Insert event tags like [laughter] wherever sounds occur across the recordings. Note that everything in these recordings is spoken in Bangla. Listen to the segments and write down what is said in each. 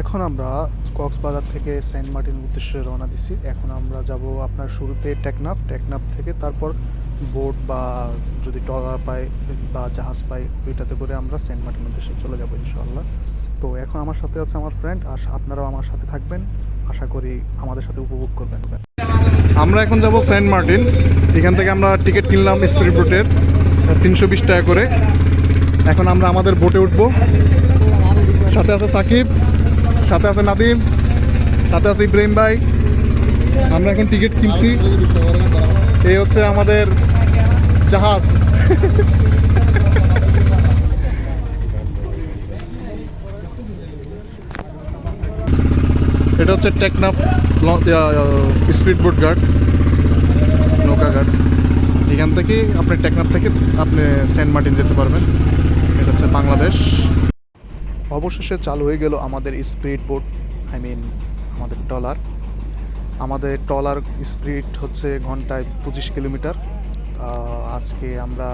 এখন আমরা কক্সবাজার থেকে সেন্ট মার্টিন উদ্দেশ্যে রওনা দিছি। এখন আমরা যাব আপনার শুরুতে টেকনাফ। টেকনাফ থেকে তারপর বোট বা যদি ট্রলার পাই বা জাহাজ পাই ওইটাতে করে আমরা সেন্ট মার্টিন উদ্দেশ্যে চলে যাব ইনশাল্লাহ তো এখন আমার সাথে আছে আমার ফ্রেন্ড আর আপনারাও আমার সাথে থাকবেন। আশা করি আমাদের সাথে উপভোগ করবেন। আমরা এখন যাব সেন্ট মার্টিন। এখান থেকে আমরা টিকিট কিনলাম স্পিড বোটের, তিনশো বিশ টাকা করে। এখন আমরা আমাদের বোটে উঠবো। সাথে আছে সাকিব। সাথে আছে নাদিম, সাথে আছে ইব্রাহিম ভাই। আমরা এখন টিকিট কিনছি। এই হচ্ছে আমাদের জাহাজ। এটা হচ্ছে টেকনাফ স্পিড বোট গার্ড নৌকা গার্ড এখান থেকে আপনি টেকনাপ থেকে আপনি সেন্ট মার্টিন যেতে পারবেন। এটা হচ্ছে বাংলাদেশ। অবশেষে চালু হয়ে গেল আমাদের স্পিড বোট আই মিন আমাদের ট্রলার। আমাদের ট্রলার স্পিড হচ্ছে ঘন্টায় পঁচিশ কিলোমিটার। আজকে আমরা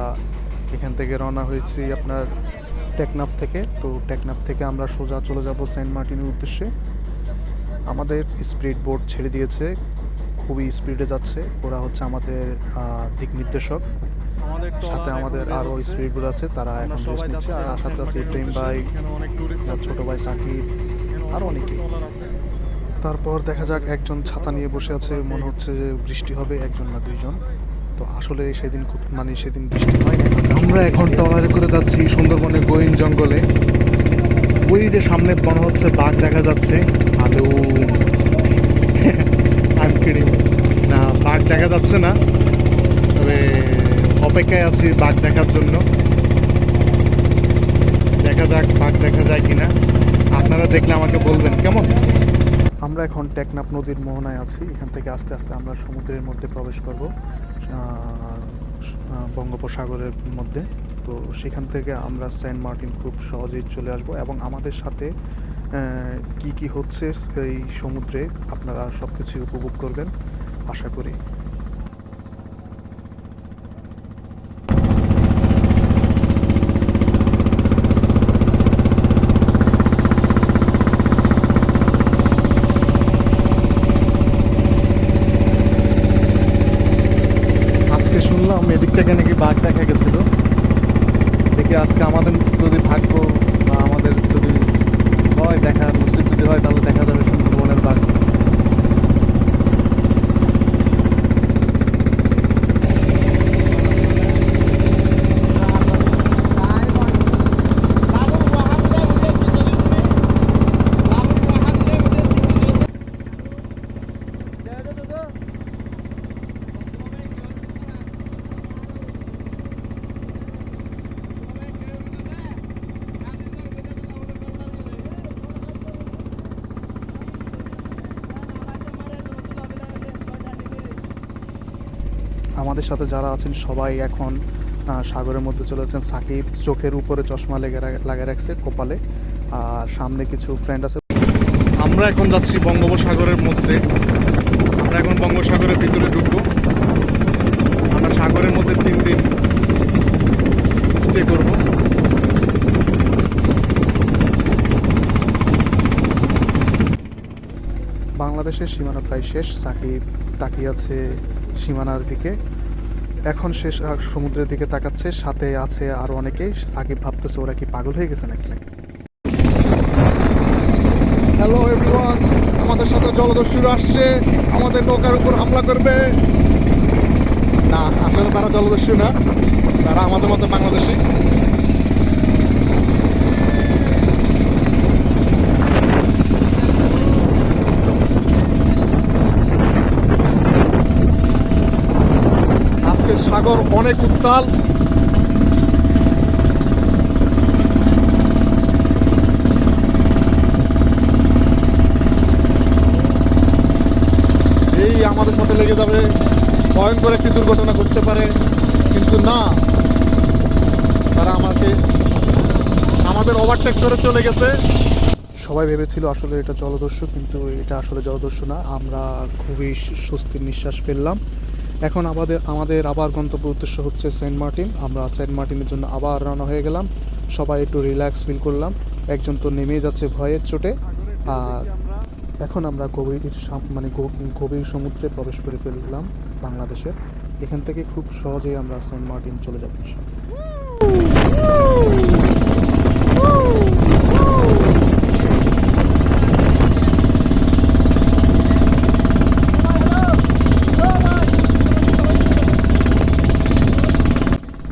এখান থেকে রওনা হয়েছি আপনার টেকনাফ থেকে। তো টেকনাফ থেকে আমরা সোজা চলে যাব সেন্ট মার্টিনের উদ্দেশ্যে। আমাদের স্পিড বোট ছেড়ে দিয়েছে, খুবই স্পিডে যাচ্ছে। ওরা হচ্ছে আমাদের দিক নির্দেশক। সাথে আমাদের আরও স্পিডগুলো আছে তারা এখন রেস্ট নিচ্ছে আর সাথে আছে ইব্রাহিম ভাই ছোট ভাই সাকিব আর অনেকেই তারপর দেখা যাক একজন ছাতা নিয়ে বসে আছে মনে হচ্ছে যে বৃষ্টি হবে একজন না দুইজন। তো আসলে সেদিন খুব মানে সেদিন বৃষ্টি হয় না। আমরা এখন ট্রলারে করে যাচ্ছি সুন্দরবনে গোয়েন জঙ্গলে। ওই যে সামনে মনে হচ্ছে বাঘ দেখা যাচ্ছে। হ্যালো আই [laughs] না বাঘ দেখা যাচ্ছে না। অপেক্ষায় আছি বাঘ দেখার জন্য। দেখা যাক বাঘ দেখা যায় কিনা। আপনারা দেখলে আমাকে বলবেন, কেমন? আমরা এখন টেকনাফ নদীর মোহনায় আছি। এখান থেকে আস্তে আস্তে আমরা সমুদ্রের মধ্যে প্রবেশ করব বঙ্গোপসাগরের মধ্যে। তো সেখান থেকে আমরা সেন্ট মার্টিন খুব সহজেই চলে আসব এবং আমাদের সাথে কি কি হচ্ছে এই সমুদ্রে আপনারা সব কিছু উপভোগ করবেন, আশা করি আজকে শুনলাম এদিক থেকে নাকি বাঘ দেখা গেছিল? দেখি আজকে আমাদের যদি ভাগ্য বা আমাদের যদি হয়, দেখা মুসিদ যদি হয়, তাহলে দেখা যাবে। আমাদের সাথে যারা আছেন সবাই এখন সাগরের মধ্যে চলে যাচ্ছেন। সাকিব চোখের উপরে চশমা লেগে লাগিয়ে রাখছে কপালে। আর সামনে কিছু ফ্রেন্ড আছে। আমরা এখন যাচ্ছি বঙ্গোপসাগরের মধ্যে। আমরা এখন বঙ্গোপসাগরের ভিতরে ঢুকবো। আমরা সাগরের মধ্যে তিন দিন স্টে করব। বাংলাদেশের সীমানা প্রায় শেষ। সাকিব তাকিয়ে আছে সীমানার দিকে। এখন সে সমুদ্রের দিকে তাকাচ্ছে, সাথে আছে আরও অনেকেই সাকিব ভাবতেছে ওরা কি পাগল হয়ে গেছে নাকি হ্যালো এভরিওয়ান আমাদের সাথে জলদস্যুরা আসছে। আমাদের নৌকার উপর হামলা করবে। না, আসলে তারা জলদস্যু না। তারা আমাদের মতো বাংলাদেশি আজকে সাগর অনেক উত্তাল। এই আমাদের সাথে লেগে যাবে। ভয়ঙ্কর একটি দুর্ঘটনা ঘটতে পারে, কিন্তু না, তারা আমাকে, আমাদের ওভারটেক করে চলে গেছে। সবাই ভেবেছিল আসলে এটা জলদস্যু, কিন্তু এটা আসলে জলদস্যু না। আমরা খুবই স্বস্তির নিঃশ্বাস ফেললাম। এখন আমাদের আমাদের আবার গন্তব্য উদ্দেশ্য হচ্ছে সেন্ট মার্টিন। আমরা সেন্ট মার্টিনের জন্য আবার রওনা হয়ে গেলাম। সবাই একটু রিল্যাক্স ফিল করলাম। একজন তো নেমে যাচ্ছে ভয়ের চোটে। আর এখন আমরা গভীর মানে গভীর সমুদ্রে প্রবেশ করে ফেললাম বাংলাদেশের। এখান থেকে খুব সহজেই আমরা সেন্ট মার্টিন চলে যাব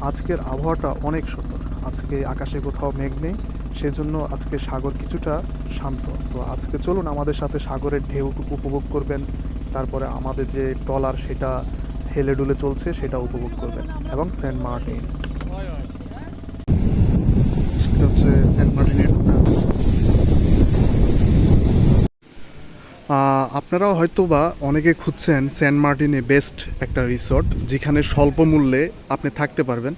আজকের আবহাওয়াটা অনেক সুন্দর। আজকে আকাশে কোথাও মেঘ নেই সেজন্য আজকে সাগর কিছুটা শান্ত। তো আজকে চলুন আমাদের সাথে সাগরের ঢেউ উপভোগ করবেন তারপরে আমাদের যে ট্রলার সেটা হেলে ডুলে চলছে সেটা উপভোগ করবেন এবং সেন্ট মার্টিন। হচ্ছে সেন্ট মার্টিনের আপনারাও হয়তো বা অনেকে খুঁজছেন সেন্ট মার্টিনে বেস্ট একটা রিসর্ট, যেখানে স্বল্প মূল্যে আপনি থাকতে পারবেন।